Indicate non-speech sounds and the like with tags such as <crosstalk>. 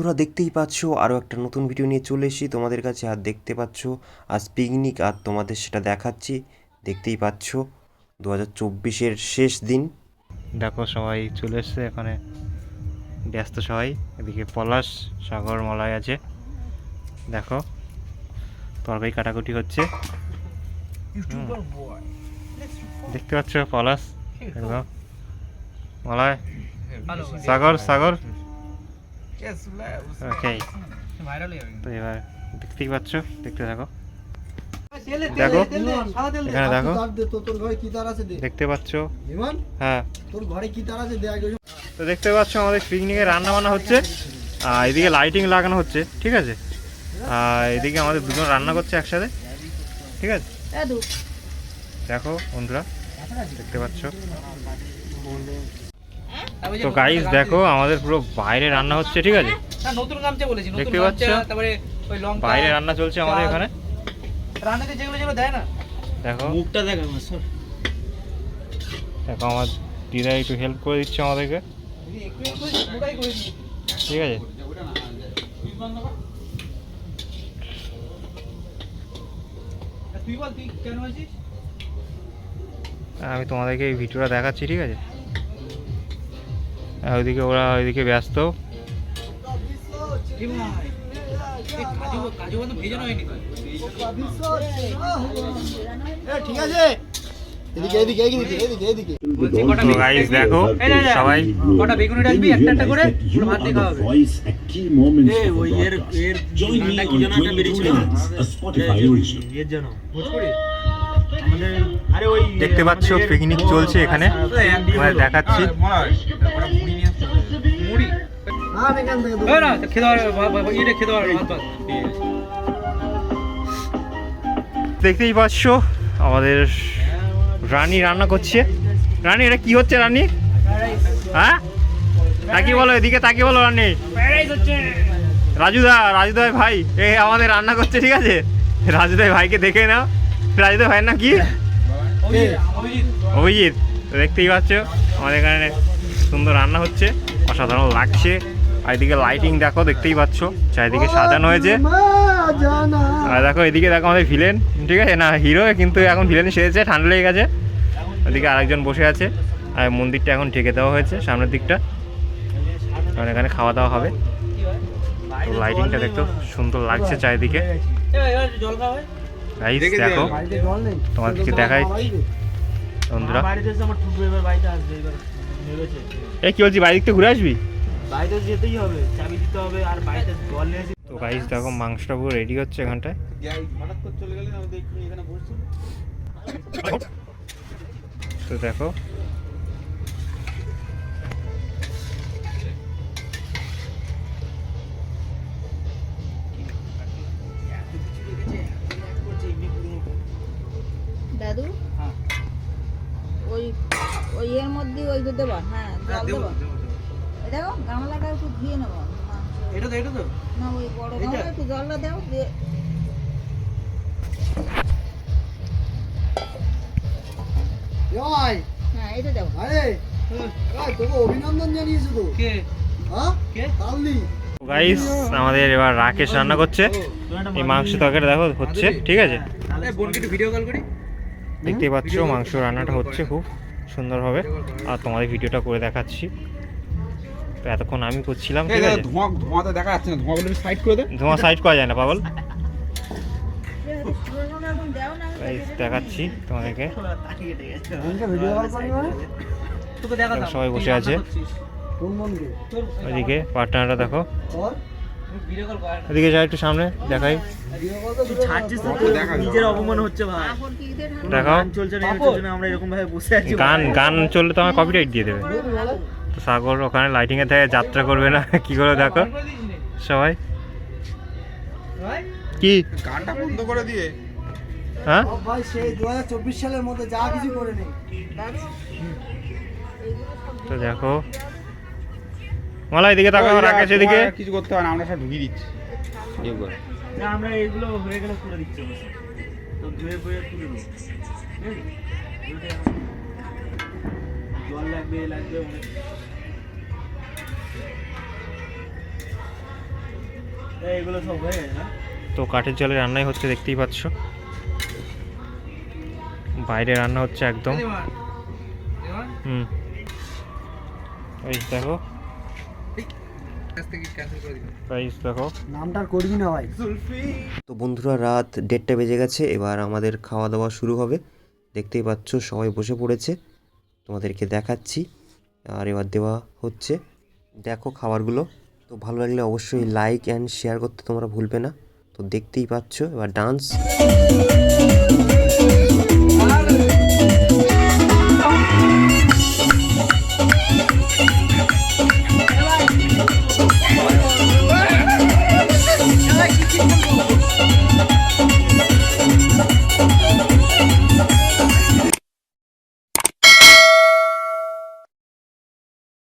বন্ধুরা দেখতেই পাচ্ছ আরও একটা নতুন ভিডিও নিয়ে চলে এসেছি। তোমাদের কাছে আর দেখতে পাচ্ছ আজ পিকনিক আর তোমাদের সেটা দেখাচ্ছি। দেখতেই পাচ্ছ দু হাজার চব্বিশের শেষ দিন। দেখো সবাই চলে এসছে এখানে। ব্যস্ত সবাই। এদিকে পলাশ সাগর মলয় আছে। দেখো তরকারি কাটাকুটি হচ্ছে। দেখতে পাচ্ছ পলাশ? একদম মলয়। সাগর সাগর। ওকে তো এবার দেখতেই পাচ্ছ দেখতে থাকো। দেখো। এখানে দেখো। তোর ঘরে কি তার আছে দে। দেখতে পাচ্ছ। হ্যাঁ। তোর ঘরে কি তার আছে তো দেখতে পাচ্ছ আমাদের পিকনিকে রান্না বান্না হচ্ছে। আর এদিকে লাইটিং লাগানো হচ্ছে ঠিক আছে? আর এদিকে আমাদের দুজন রান্না করছে একসাথে ঠিক আছে? দেখো বন্ধুরা দেখতে পাচ্ছ। তো গাইস দেখো আমাদের পুরো বাইরে রান্না হচ্ছে ঠিক আছে? না নতুন গামছা বলেছি নতুন দেখতে পাচ্ছ? তারপরে ওই লঙ্কা বাইরে রান্না চলছে আমাদের এখানে। রান্নাতে যেগুলো যেগুলো দেয় না? দেখো। মুখটা দেখ আমার সর। দেখো আমার দিদা একটু হেল্প করে দিচ্ছে আমাদেরকে। একটু একটু মোটাই করে দিই। ঠিক আছে। তুই বল তুই কেন আছিস আমি তোমাদেরকে এই ভিডিওটা দেখাচ্ছি ঠিক আছে? ওইদিকে ওরা ওইদিকে ব্যস্ত। ঠিক আছে দেখো এই না, না, সবাই। কটা বেগুনি রাখবি একটা একটা করে পুরো ভাত দিয়ে খাওয়াবে ওই এর এর গানটা কি যেন একটা বেরিয়েছিল? এর জন্য ভোজপুরি আমাদের আরে ওই দেখতে পাচ্ছ পিকনিক চলছে এখানে। তোমাদের দেখাচ্ছি। মুড়ি আর এখান থেকে না না খেতে পারবে ভা- ভা- খেতে পারবে ভাত ভাত দেখতেই পাচ্ছ আমাদের রানী রান্না করছে। রানী এটা কি হচ্ছে রানী? হ্যাঁ? তাকিয়ে বলো এদিকে তাকিয়ে বলো রানী। রাজুদা রাজুদা ভাই এ আমাদের রান্না করছে ঠিক আছে? রাজুদা ভাইকে দেখে নাও। রাজুদা ভাইয়ের নাম কি? অভিজিৎ। দেখতেই পাচ্ছ আমাদের এখানে সুন্দর রান্না হচ্ছে অসাধারণ লাগছে। এদিকে লাইটিং দেখো দেখতেই পাচ্ছ। চারিদিকে সাজানো হয়েছে। আর দেখো এদিকে দেখো আমাদের ভিলেন ঠিক আছে? না হিরো কিন্তু এখন ভিলেন সেরেছে ঠান্ডা লেগে গেছে। ওদিকে আরেকজন বসে আছে আর মন্দিরটা এখন ঢেকে দেওয়া হয়েছে সামনের দিকটা। কারণ এখানে খাওয়া দাওয়া হবে। তো লাইটিংটা দেখতে সুন্দর লাগছে চারিদিকে। এ গাইস দেখো বাড়িতে জল নেই তোমাদেরকে দেখাই বন্ধুরা এই কি বলছি বাইরে দিক থেকে ঘুরে আসবি? বাড়িতে যেতেই হবে চাবি দিতে হবে আর বাড়িতে জল নিয়ে তো গাইস দেখো মাংসটা পুরো রেডি হচ্ছে এখানটায়। তো দেখো। দাদু? হ্যাঁ। ওই ওই এর মধ্যে ওই দেবা হ্যাঁ জল দেবা? দেবো, দেখো গামলাটা একটু ধুয়ে নেব। এটা তো এটা তো? না ওই বড়? গামলা একটু জলটা দাও দিয়ে জয়! হ্যাঁ এটা দাও। আরে তোকে অভিনন্দন জানিয়েছে তো। কে? হ্যাঁ? কে? গাইস আমাদের এবার রাকেশ রান্না করছে। এই মাংস তরকারি দেখো হচ্ছে ঠিক আছে? দেখতেই পাচ্ছ মাংস রান্নাটা হচ্ছে খুব সুন্দরভাবে। আর তোমাদের ভিডিওটা করে দেখাচ্ছি। তো এতক্ষণ আমি করছিলাম ঠিক আছে? ধোঁয়া ধোঁয়াতে দেখা যাচ্ছে না ধোঁয়াগুলো সাইড করে দে ধোঁয়া সাইড করা যায় না পাগল। দেখাচ্ছি তোমাদেরকে। সবাই বসে আছে। ওইদিকে পার্টনারটা দেখো। ওইদিকে যাই একটু সামনে দেখাই। দেখাও। গান চলছে না এই আমরা এরকম ভাবে বসে আছি। গান গান চললে তো আমার কপিরাইট দিয়ে দেবে। তো সাগর ওখানে লাইটিং এর থেকে যাত্রা করবে না? <laughs> কি করে দেখো। সবাই? কি? গানটা বন্ধ করে দিয়ে। হ্যাঁ? ও ভাই সেই দু হাজার চব্বিশ সালের মধ্যে যা কিছু করে নেই তো দেখো। মালা এদিকে তাকাও রাকেশ এদিকে। কিছু করতে হবে না আমরা সব ঢুকিয়ে দিচ্ছি। ইয়ে করে। না আমরা এগুলো হয়ে গেলে করে দিচ্ছি তো ধুয়ে ফুয়ে তুলে আছে? জল লাগবে লাগবে অনেক। তো কাঠের জলে রান্নাই হচ্ছে দেখতেই পাচ্ছ। বাইরে রান্না হচ্ছে একদম। হুম। এই দেখো। তো বন্ধুরা রাত দেড়টা বেজে গেছে এবার আমাদের খাওয়া দাওয়া শুরু হবে। দেখতেই পাচ্ছ সবাই বসে পড়েছে। তোমাদেরকে দেখাচ্ছি আর এবার দেওয়া হচ্ছে। দেখো খাবারগুলো। তো ভালো লাগলে অবশ্যই লাইক অ্যান্ড শেয়ার করতে তোমরা ভুলবে না। তো দেখতেই পাচ্ছ, এবার ডান্স